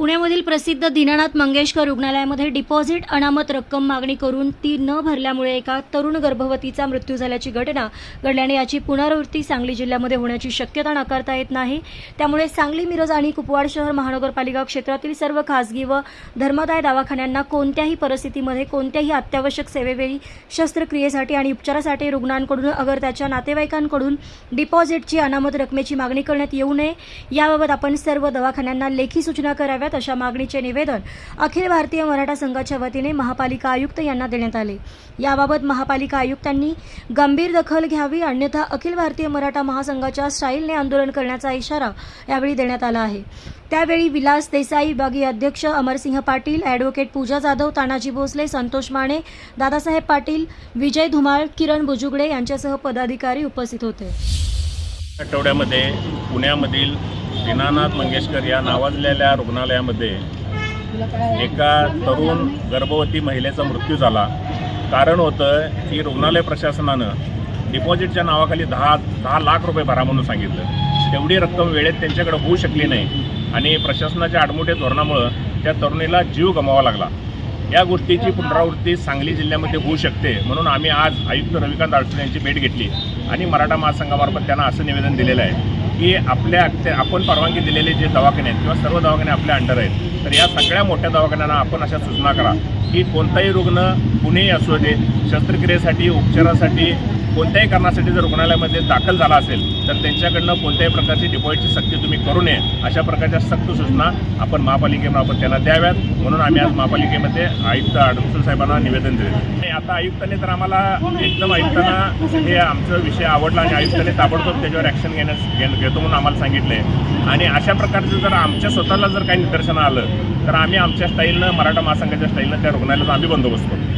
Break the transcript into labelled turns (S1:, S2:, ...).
S1: पुण्यामधील प्रसिद्ध दीनानाथ मंगेशकर रुग्णालयामध्ये डिपॉझिट अनामत रक्कम मागणी करून ती न भरल्यामुळे एका तरुण गर्भवतीचा मृत्यू झाल्याची घटना घडल्याने याची पुनरावृत्ती सांगली जिल्ह्यामध्ये होण्याची शक्यता नाकारता येत नाही. त्यामुळे सांगली मिरज आणि कुपवाड शहर महानगरपालिका क्षेत्रातील सर्व खासगी व धर्मादाय दवाखान्यांना कोणत्याही परिस्थितीमध्ये कोणत्याही अत्यावश्यक सेवेवेळी शस्त्रक्रियेसाठी आणि उपचारासाठी रुग्णांकडून अगर त्याच्या नातेवाईकांकडून डिपॉझिटची अनामत रकमेची मागणी करण्यात येऊ नये याबाबत आपण सर्व दवाखान्यांना लेखी सूचना कराव्यात. अशा मागणीचे निवेदन अखिल भारतीय मराठा संघाच्या वतीने महापालिका आयुक्त यांना देण्यात आले. याबाबत महापालिका आयुक्तांनी गंभीर दखल घ्यावी अन्यथा अखिल भारतीय मराठा महासंघाच्या स्टाईलने आंदोलन करण्याचा इशारा यावेळी देण्यात आला आहे. त्यावेळी विलास देसाई विभागीय अध्यक्ष अमरसिंह पाटील ॲडव्होकेट पूजा जाधव तानाजी भोसले संतोष माने दादासाहेब पाटील विजय धुमाळ किरण बुजुगडे यांच्यासह पदाधिकारी उपस्थित होते.
S2: आठवड्यामध्ये पुण्यामधील दीनानाथ मंगेशकर या नावाजलेल्या रुग्णालयामध्ये एका तरुण गर्भवती महिलेचा मृत्यू झाला. कारण होतं की रुग्णालय प्रशासनानं डिपॉझिटच्या नावाखाली दहा दहा लाख रुपये भरा म्हणून सांगितलं. तेवढी रक्कम वेळेत त्यांच्याकडे होऊ शकली नाही आणि प्रशासनाच्या आडमोठ्या धोरणामुळं त्या तरुणीला जीव गमावा लागला. या गोष्टीची पुनरावृत्ती सांगली जिल्ह्यामध्ये होऊ शकते म्हणून आम्ही आज आयुक्त रविकांत अडसूळ यांची भेट घेतली आणि मराठा महासंघामार्फत त्यांना असं निवेदन दिलेलं आहे. की आपल्या ते- आपण परवानगी दिलेले जे दवाखाने आहेत किंवा सर्व दवाखाने आपल्या अंडर आहेत तर या सगळ्या मोठ्या दवाखान्यांना आपण अशा सूचना करा की कोणताही रुग्ण कुणीही असू दे शस्त्रक्रियेसाठी उपचारासाठी कोणत्याही कारणासाठी जर रुग्णालयामध्ये दाखल झाला असेल तर त्यांच्याकडनं कोणत्याही प्रकारची डिपॉझिटची सक्ती तुम्ही करू नये अशा प्रकारच्या सक्त सूचना आपण महापालिकेमार्फत त्यांना द्याव्यात. म्हणून आम्ही आज महापालिकेमध्ये आयुक्त अडसूळ साहेबांना निवेदन दिले. आणि आता आयुक्तांनी तर आम्हाला एकदम आयुक्तांना हे आमचा विषय आवडला आणि आयुक्तांनी ताबडतोब त्याच्यावर ॲक्शन घेण्यास घेतो म्हणून आम्हाला सांगितलं आहे आणि अशा प्रकारचं जर आमच्या स्वतःला जर काही निदर्शनं आलं तर आम्ही आमच्या स्टाईलनं मराठा महासंघाच्या स्टाईलनं त्या रुग्णालयाचा आम्ही बंदोबस्त करतो.